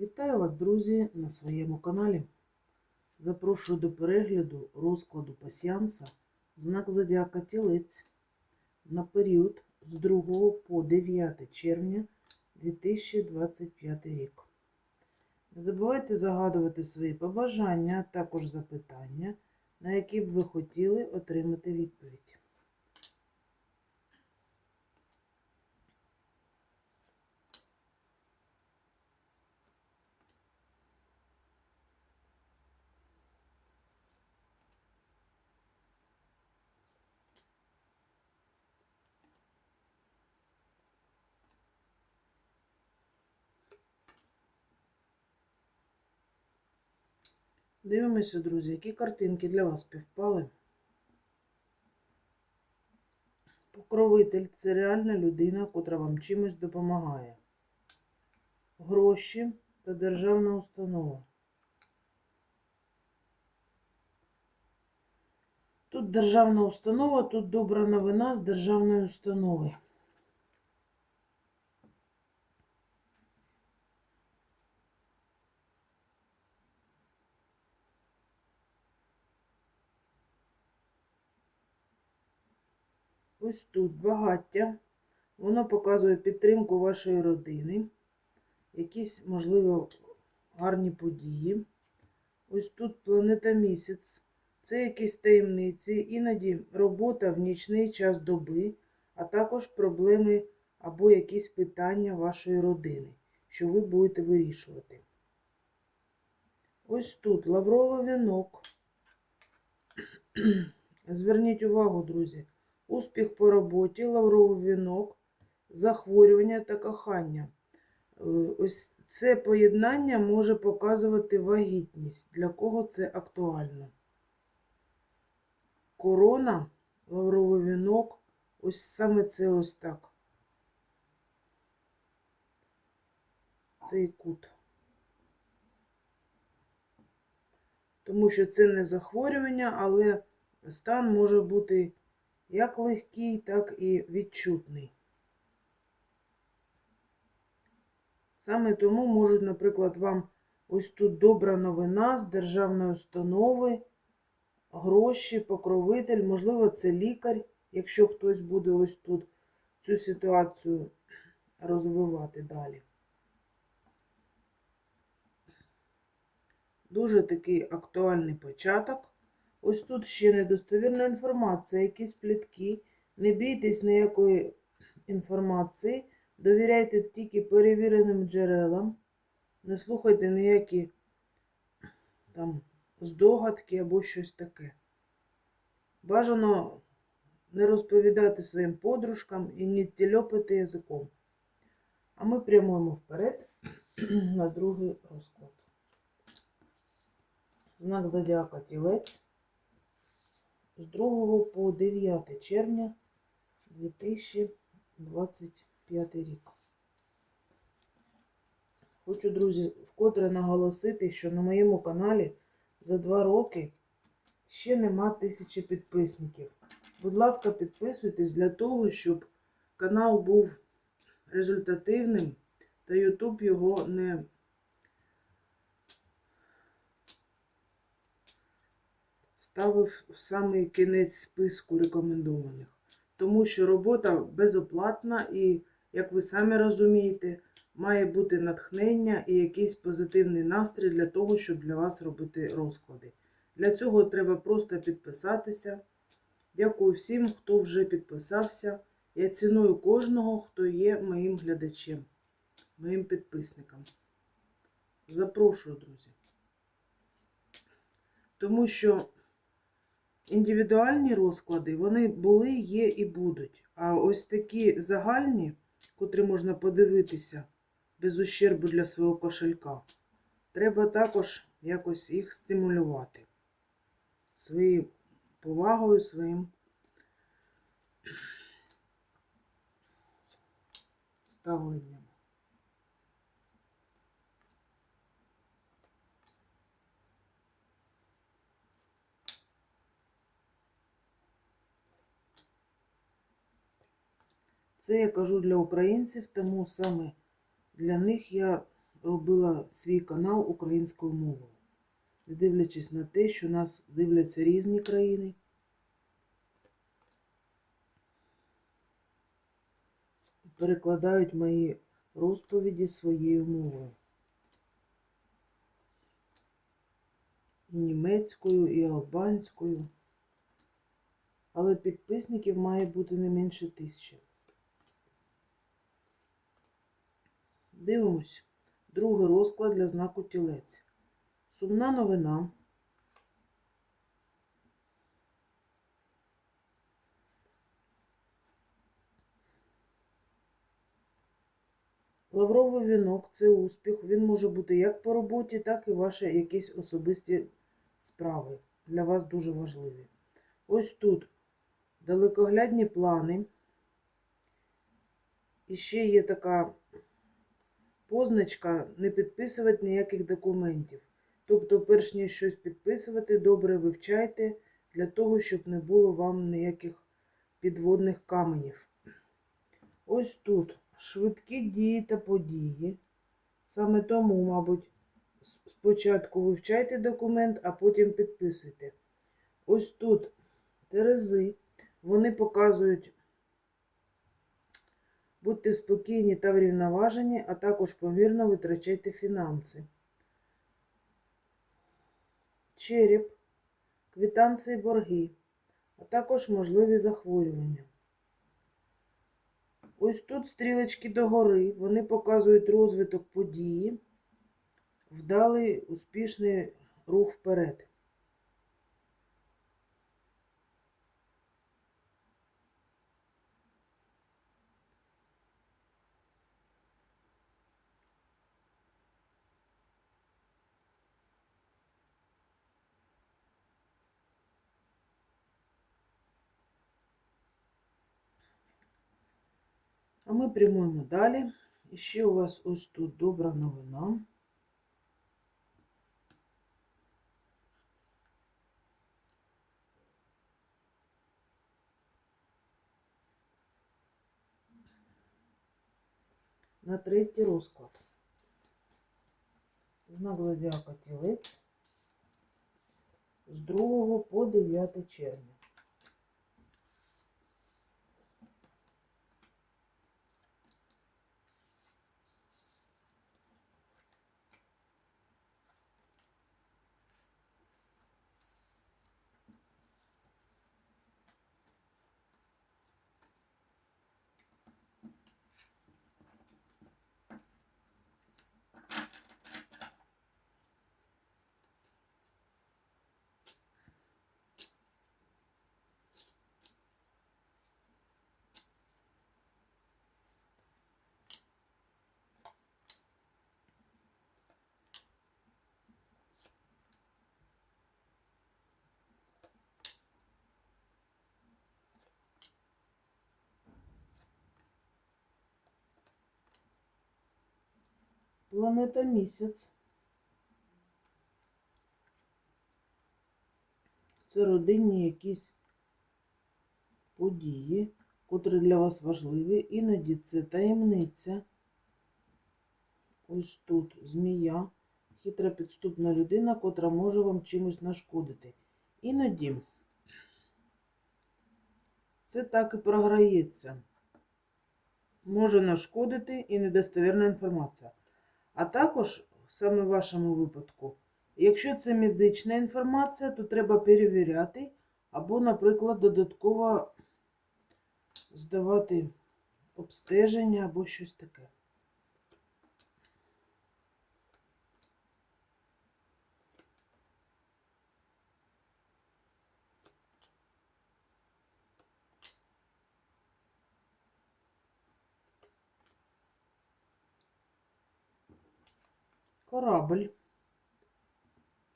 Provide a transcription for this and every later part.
Вітаю вас, друзі, на своєму каналі. Запрошую до перегляду розкладу пасіанса знак Зодіака Тілець на період з 2 по 9 червня 2025 рік. Не забувайте загадувати свої побажання, а також запитання, на які б ви хотіли отримати відповідь. Дивимося, друзі, які картинки для вас співпали. Покровитель це реальна людина, котра вам чимось допомагає. Гроші та державна установа. Тут державна установа, тут добра новина з державної установи. Ось тут багаття. Воно показує підтримку вашої родини, якісь, можливо, гарні події. Ось тут планета місяць. Це якісь таємниці, іноді робота в нічний час доби, а також проблеми або якісь питання вашої родини, що ви будете вирішувати. Ось тут лавровий вінок. Зверніть увагу, друзі. Успіх по роботі, лавровий вінок, захворювання та кохання. Е, Ось це поєднання може показувати вагітність. Для кого це актуально? Корона, лавровий вінок, ось саме це ось так. Цей кут. Тому що це не захворювання, але стан може бути як легкий, так і відчутний. Саме тому можуть, наприклад, вам ось тут добра новина з державної установи, гроші, покровитель, можливо, це лікар, якщо хтось буде ось тут цю ситуацію розвивати далі. Дуже такий актуальний початок. Ось тут ще недостовірна інформація, якісь плітки. Не бійтесь ніякої інформації, довіряйте тільки перевіреним джерелам, не слухайте ніякі там здогадки або щось таке. Бажано не розповідати своїм подружкам і не тільопити язиком. А ми прямуємо вперед на другий розклад. Знак зодіака тілець з 2 по 9 червня 2025 рік. Хочу, друзі, вкотре наголосити, що на моєму каналі за 2 роки ще нема тисячі підписників. Будь ласка, підписуйтесь для того, щоб канал був результативним та YouTube його не ставив в самий кінець списку рекомендованих. Тому що робота безоплатна і, як ви самі розумієте, має бути натхнення і якийсь позитивний настрій для того, щоб для вас робити розклади. Для цього треба просто підписатися. Дякую всім, хто вже підписався. Я ціную кожного, хто є моїм глядачем, моїм підписником. Запрошую, друзі. Тому що індивідуальні розклади, вони були, є і будуть. А ось такі загальні, котрі можна подивитися без ущербу для свого кошелька, треба також якось їх стимулювати своєю повагою, своїм ставленням. Це я кажу для українців, тому саме для них я робила свій канал українською мовою, не дивлячись на те, що нас дивляться різні країни. Перекладають мої розповіді своєю мовою. І німецькою, і албанською. Але підписників має бути не менше тисячі. Дивимось. Другий розклад для знаку тілець. Сумна новина. Лавровий вінок це успіх. Він може бути як по роботі, так і ваші якісь особисті справи. Для вас дуже важливі. Ось тут далекоглядні плани. І ще є така позначка не підписувати ніяких документів. Тобто, перш ніж щось підписувати, добре вивчайте для того, щоб не було вам ніяких підводних каменів. Ось тут швидкі дії та події. Саме тому, мабуть, спочатку вивчайте документ, а потім підписуйте. Ось тут терези, вони показують Будьте спокійні та врівноважені, а також помірно витрачайте фінанси. Череп, квитанції борги, а також можливі захворювання. Ось тут стрілочки догори, вони показують розвиток події, вдалий успішний рух вперед. А ми прямуємо далі. І ще у вас ось тут добра новина. На третій розклад. Знак зодіака тілець з 2 по 9 червня. Планета місяць. Це родинні якісь події, котрі для вас важливі. Іноді це таємниця. Ось тут змія, хитра підступна людина, котра може вам чимось нашкодити. Іноді це так і програється. Може нашкодити і недостовірна інформація. А також, саме в вашому випадку, якщо це медична інформація, то треба перевіряти, або, наприклад, додатково здавати обстеження або щось таке. Корабль.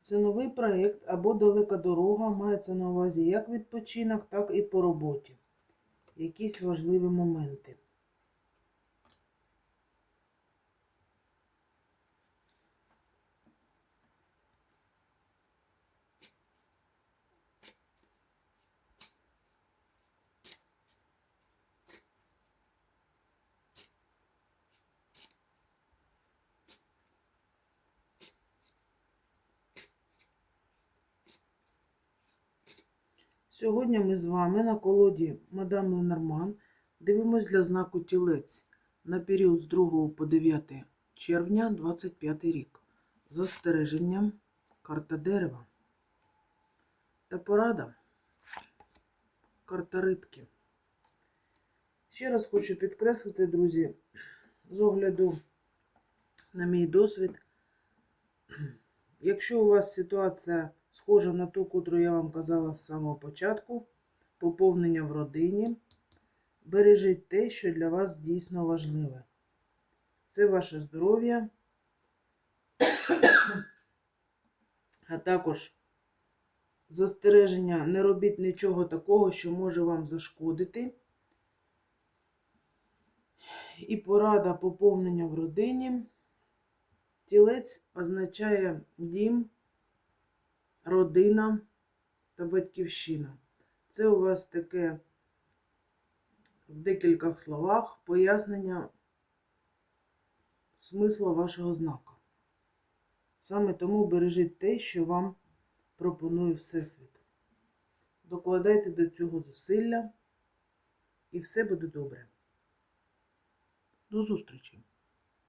Це новий проєкт або далека дорога. Мається на увазі як відпочинок, так і по роботі. Якісь важливі моменти. Сьогодні ми з вами на колоді Мадам Ленорман дивимось для знаку тілець на період з 2 по 9 червня 25 рік. З остереженням карта дерева та порада карта рибки. Ще раз хочу підкреслити, друзі, з огляду на мій досвід, якщо у вас ситуація схожа на ту, котру я вам казала з самого початку, поповнення в родині, бережіть те, що для вас дійсно важливе. Це ваше здоров'я, а також застереження, не робіть нічого такого, що може вам зашкодити. І порада поповнення в родині. Тілець означає дім, родина та батьківщина. Це у вас таке в декількох словах пояснення смисла вашого знака. Саме тому бережіть те, що вам пропонує Всесвіт. Докладайте до цього зусилля, і все буде добре. До зустрічі!